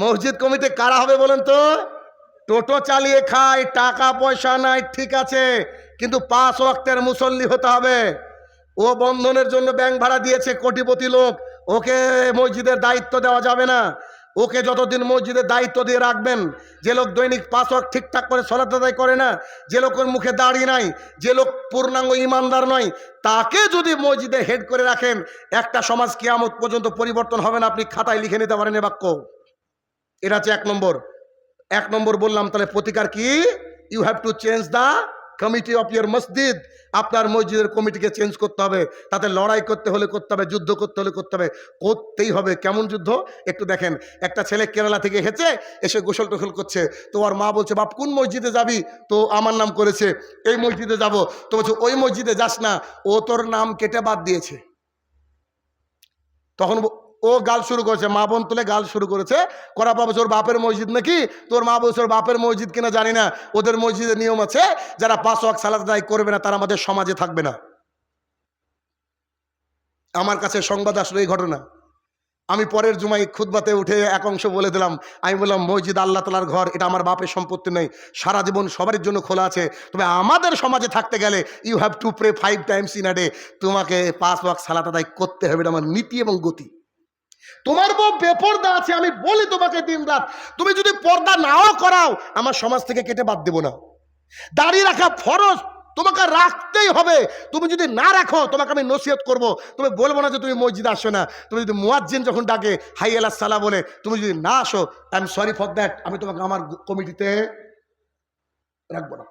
মসজিদ কমিটি কারা হবে বলেন তো? টোটো চালিয়ে খায়, টাকা পয়সা নাই, ঠিক আছে, কিন্তু পাঁচ ওয়াক্তের মুসল্লি হতে হবে। ও বন্ধনের জন্য ব্যাংক ভাড়া দিয়েছে কোটিপতি লোক, ওকে মসজিদের দায়িত্ব দেওয়া যাবে না। ওকে যতদিন মসজিদের দায়িত্ব দিয়ে রাখবেন, যে লোক দৈনিক পাঁচ ঠিকঠাক করে সলাত করে না, যে লোকের মুখে দাড়ি নাই, যে লোক পূর্ণাঙ্গ ইমানদার নয়, তাকে যদি মসজিদে হেড করে রাখেন, একটা সমাজ কিয়ামত পর্যন্ত পরিবর্তন হবে না, আপনি খাতায় লিখে নিতে পারেন এ বাক্য। এটা হচ্ছে এক নম্বর। এক নম্বর বললাম, তাহলে প্রতিকার কি? You have to change the committee of your মসজিদ আপনার মসজিদের কমিটিকে চেঞ্জ করতে হবে। তাতে লড়াই করতে হলে করতে হবে, যুদ্ধ করতে হলে করতে হবে। করতেই হবে। কেমন যুদ্ধ? একটু দেখেন। একটা ছেলে কেরালা থেকে হেঁচে এসে গোসল টোসল করছে। তো ওর মা বলছে, বাপ, কোন মসজিদে যাবি? তো আমার নাম করেছে, এই মসজিদে যাব। তো বলছে, ওই মসজিদে যাস না। ও তোর নাম কেটে বাদ দিয়েছে। তখন ও গাল শুরু করেছে। মা বোন তুলে গাল শুরু করেছে। করা পাবে ওর বাপের মসজিদ নাকি? তোর মা বলছে ওর বাপের মসজিদ কিনা জানি না। ওদের মসজিদের নিয়ম আছে, যারা পাঁচ ওয়াক সালাদ আদায় করবে না, তারা আমাদের সমাজে থাকবে না। আমার কাছে সংবাদ আসলো এই ঘটনা। আমি পরের জুমাই খুদবাতে উঠে এক অংশ বলে দিলাম। আমি বললাম, মসজিদ আল্লাহ তালার ঘর, এটা আমার বাপের সম্পত্তি নেই সারা জীবন সবার জন্য খোলা আছে। তবে আমাদের সমাজে থাকতে গেলে you have to pray five times in a day তোমাকে পাঁচ ওয়াক সালাত আদায় করতে হবে। এটা আমার নীতি এবং গতি। তোমার বউ বেপর্দা আছে, আমি বলি তোমাকে দিন রাত। তুমি যদি পর্দা নাও করাও, আমার সমাজ থেকে কেটে বাদ দেবো না। দাড়ি রাখা ফরজ, তোমাকে রাখতেই হবে। তুমি যদি না রাখো, তোমাকে আমি নসিহত করব। তুমি বলব না যে তুমি মসজিদে আসো না। তুমি যদি মুয়াজ্জিন যখন ডাকে, হাই আল্লাহ সালা বলে, তুমি যদি না আসো I am sorry for that আমি তোমাকে আমার কমিটিতে রাখব না।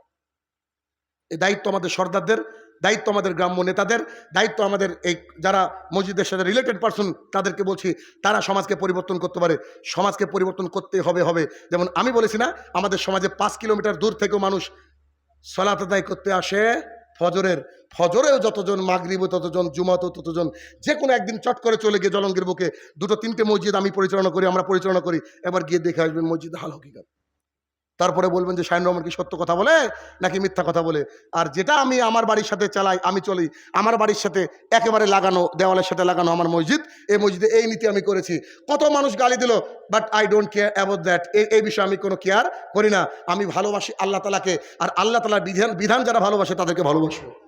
এই দায়িত্ব আমাদের সর্দারদের। দায়িত্ব আমাদের গ্রাম্য নেতাদের, দায়িত্ব আমাদের এই যারা মসজিদের সাথে রিলেটেড পার্সন তাদেরকে বলছি, তারা সমাজকে পরিবর্তন করতে পারে। সমাজকে পরিবর্তন করতে হবে হবে। যেমন আমি বলেছি না, আমাদের সমাজে পাঁচ কিলোমিটার দূর থেকেও মানুষ সলাত আদায় করতে আসে ফজরের। ফজরেও যতজন মাগরিবও ততজন জুমাতেও ততজন যে কোনো একদিন চট করে চলে গিয়ে জলঙ্গের বুকে দুটো, তিনটে মসজিদ আমি পরিচালনা করি, আমরা পরিচালনা করি। এবার গিয়ে দেখে আসবেন মসজিদ হাল হকিকাত। তারপরে বলবেন যে শাহিন রহমান কি সত্য কথা বলে নাকি মিথ্যা কথা বলে? আর যেটা আমি আমার বাড়ির সাথে চালাই, আমি চলি। আমার বাড়ির সাথে একেবারে লাগানো, দেওয়ালের সাথে লাগানো আমার মসজিদ। এই মসজিদে এই নীতি আমি করেছি। কত মানুষ গালি দিল but I don't care about that এই বিষয়ে আমি কোনো কেয়ার করি না। আমি ভালোবাসি আল্লাহ তালাকে আর আল্লাহ তালার বিধান বিধান যারা ভালোবাসে তাদেরকে ভালোবাসবো